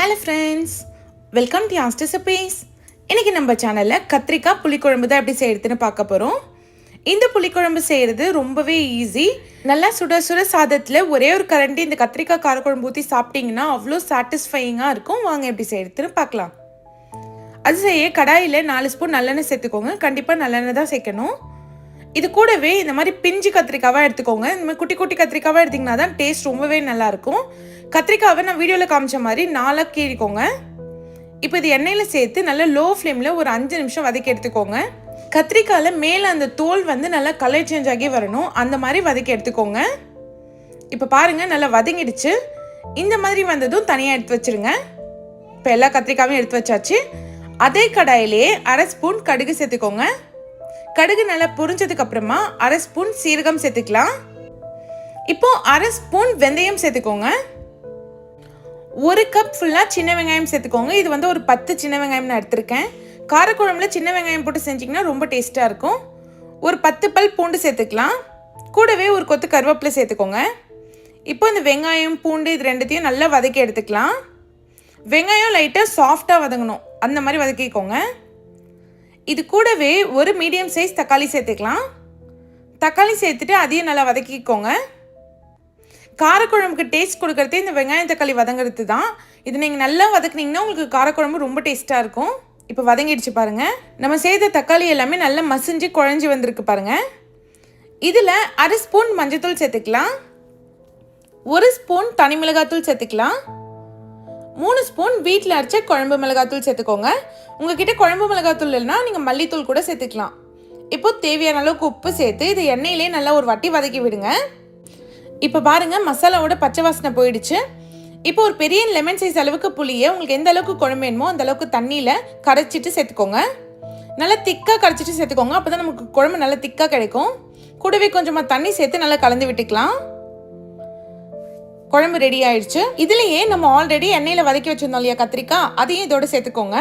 Hello friends welcome to ஆஸ்ட் recipes இன்றைக்கி நம்ம சேனலில் கத்திரிக்காய் புளிக்குழம்பு தான் எப்படி செய்யறதுன்னு பார்க்க போகிறோம் இந்த புளிக்குழம்பு செய்கிறது ரொம்பவே ஈஸி நல்லா சுட சுட சாதத்தில் ஒரே ஒரு கரண்டி இந்த கத்திரிக்காய் காரக்குழம்பு ஊற்றி சாப்பிட்டீங்கன்னா அவ்வளோ சாட்டிஸ்ஃபையிங்காக இருக்கும். வாங்க எப்படி செய்யறதுன்னு பார்க்கலாம். அது செய்ய கடாயில் நாலு ஸ்பூன் நல்லெண்ணெய் சேர்த்துக்கோங்க. கண்டிப்பாக நல்லெண்ணெய் தான் சேர்க்கணும். இது கூடவே இந்த மாதிரி பிஞ்சு கத்திரிக்காவாக எடுத்துக்கோங்க. இந்த மாதிரி குட்டி குட்டி கத்திரிக்காவாக எடுத்திங்கன்னா தான் டேஸ்ட் ரொம்பவே நல்லாயிருக்கும். கத்திரிக்காவை நான் வீடியோவில் காமிச்ச மாதிரி நாளாக கீறிக்கோங்க. இப்போ இது எண்ணெயில் சேர்த்து நல்லா லோ ஃப்ளேமில் ஒரு அஞ்சு நிமிஷம் வதக்கி எடுத்துக்கோங்க. கத்திரிக்காயில் மேலே அந்த தோல் வந்து நல்லா கலர் சேஞ்ச் ஆகி வரணும். அந்த மாதிரி வதக்கி எடுத்துக்கோங்க. இப்போ பாருங்கள் நல்லா வதங்கிடுச்சு. இந்த மாதிரி வந்ததும் தனியாக எடுத்து வச்சிருங்க. இப்போ எல்லா கத்திரிக்காயும் எடுத்து வச்சாச்சு. அதே கடாயிலேயே அரை ஸ்பூன் கடுகு சேர்த்துக்கோங்க. கடுகு நல்லா பொரிஞ்சதுக்கு அப்புறமா அரை ஸ்பூன் சீரகம் சேர்த்துக்கலாம். இப்போ அரை ஸ்பூன் வெந்தயம் சேர்த்துக்கோங்க. ஒரு கப் ஃபுல்லாக சின்ன வெங்காயம் சேர்த்துக்கோங்க. இது வந்து ஒரு பத்து சின்ன வெங்காயம் நான் எடுத்திருக்கேன். காரக்குழம்புல சின்ன வெங்காயம் போட்டு செஞ்சிங்கன்னா ரொம்ப டேஸ்ட்டாக இருக்கும். ஒரு பத்து பல் பூண்டு சேர்த்துக்கலாம். கூடவே ஒரு கொத்து கருவேப்பிலை சேர்த்துக்கோங்க. இப்போ இந்த வெங்காயம் பூண்டு இது ரெண்டுத்தையும் நல்லா வதக்கி எடுத்துக்கலாம். வெங்காயம் லைட்டாக சாஃப்டாக வதங்கணும். அந்த மாதிரி வதக்கிக்கோங்க. இது கூடவே ஒரு மீடியம் சைஸ் தக்காளி சேர்த்துக்கலாம். தக்காளி சேர்த்துட்டு அதையும் நல்லா வதக்கிக்கோங்க. காரக்குழம்புக்கு டேஸ்ட் கொடுக்குறதே இந்த வெங்காயம் தக்காளி வதங்குறது தான். இது நீங்கள் நல்லா வதக்குனீங்கன்னா உங்களுக்கு காரக்குழம்பு ரொம்ப டேஸ்ட்டாக இருக்கும். இப்போ வதங்கிடுச்சு பாருங்கள் நம்ம செய்த தக்காளி எல்லாமே நல்லா மசிஞ்சு குழஞ்சி வந்திருக்கு பாருங்கள் இதில் அரை ஸ்பூன் மஞ்சத்தூள் சேர்த்துக்கலாம். ஒரு ஸ்பூன் தனி மிளகாத்தூள் சேர்த்துக்கலாம். மூணு ஸ்பூன் வீட்டில் அரைச்ச குழம்பு மிளகாத்தூள் சேர்த்துக்கோங்க. உங்ககிட்ட குழம்பு மிளகாத்தூள் இல்லைன்னா நீங்கள் மல்லித்தூள் கூட சேர்த்துக்கலாம். இப்போ தேவையான அளவுக்கு உப்பு சேர்த்து இது எண்ணெயிலே நல்லா ஒரு வட்டி வதக்கி விடுங்க. இப்போ பாருங்கள் மசாலாவோட பச்சை வாசனை போயிடுச்சு. இப்போ ஒரு பெரிய லெமன் சைஸ் அளவுக்கு புளியை உங்களுக்கு எந்த அளவுக்கு குழம்பு வேணுமோ அந்த அளவுக்கு தண்ணியில் கரைச்சிட்டு சேர்த்துக்கோங்க. நல்லா திக்காக கரைச்சிட்டு சேர்த்துக்கோங்க. அப்போ தான் நமக்கு குழம்பு நல்லா திக்காக கிடைக்கும். கூடவே கொஞ்சமாக தண்ணி சேர்த்து நல்லா கலந்து விட்டுக்கலாம். குழம்பு ரெடி ஆயிடுச்சு. இதுலயே நம்ம ஆல்ரெடி எண்ணெயில் வதக்கி வச்சிருந்தோம் இல்லையா கத்திரிக்காய் அதையும் இதோட சேர்த்துக்கோங்க.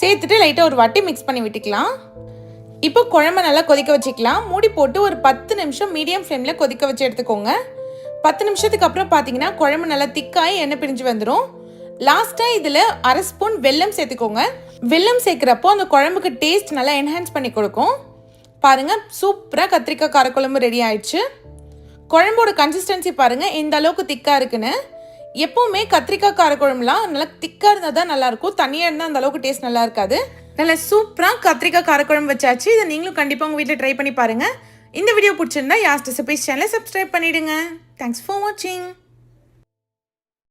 சேர்த்துட்டு லைட்டாக ஒரு வாட்டி மிக்ஸ் பண்ணி விட்டுக்கலாம். இப்போ குழம்பு நல்லா கொதிக்க வச்சுக்கலாம். மூடி போட்டு ஒரு பத்து நிமிஷம் மீடியம் ஃப்ளேமில் கொதிக்க வச்சு எடுத்துக்கோங்க. பத்து நிமிஷத்துக்கு அப்புறம் பார்த்தீங்கன்னா குழம்பு நல்லா திக்காகி எண்ணெய் பிரிஞ்சு வந்துடும் லாஸ்ட்டாக இதில் அரை ஸ்பூன் வெல்லம் சேர்த்துக்கோங்க. வெல்லம் சேர்க்குறப்போ அந்த குழம்புக்கு டேஸ்ட் நல்லா என்ஹான்ஸ் பண்ணி கொடுக்கும். பாருங்கள் சூப்பராக கத்திரிக்காய் காரக்குழம்பு ரெடி ஆயிடுச்சு. குழம்போட கன்சிஸ்டன்சி பாருங்கள் இந்த அளவுக்கு திக்காக இருக்குன்னு. எப்போவுமே கத்திரிக்காய் காரக்குழம்புலாம் நல்லா திக்காக இருந்தால் தான் நல்லாயிருக்கும். தனியாக இருந்தால் அந்த அளவுக்கு டேஸ்ட் நல்லா இருக்காது. நல்லா சூப்பராக கத்திரிக்காய் காரக்குழம்பு வச்சாச்சு. இதை நீங்களும் கண்டிப்பாக உங்கள் வீட்டில் ட்ரை பண்ணி பாருங்கள் இந்த வீடியோ பிடிச்சிருந்தா யாஸ்ட் ரெசிபிஸ் சேனலை சப்ஸ்கிரைப் பண்ணிவிடுங்க தேங்க்ஸ் ஃபார் வாட்சிங்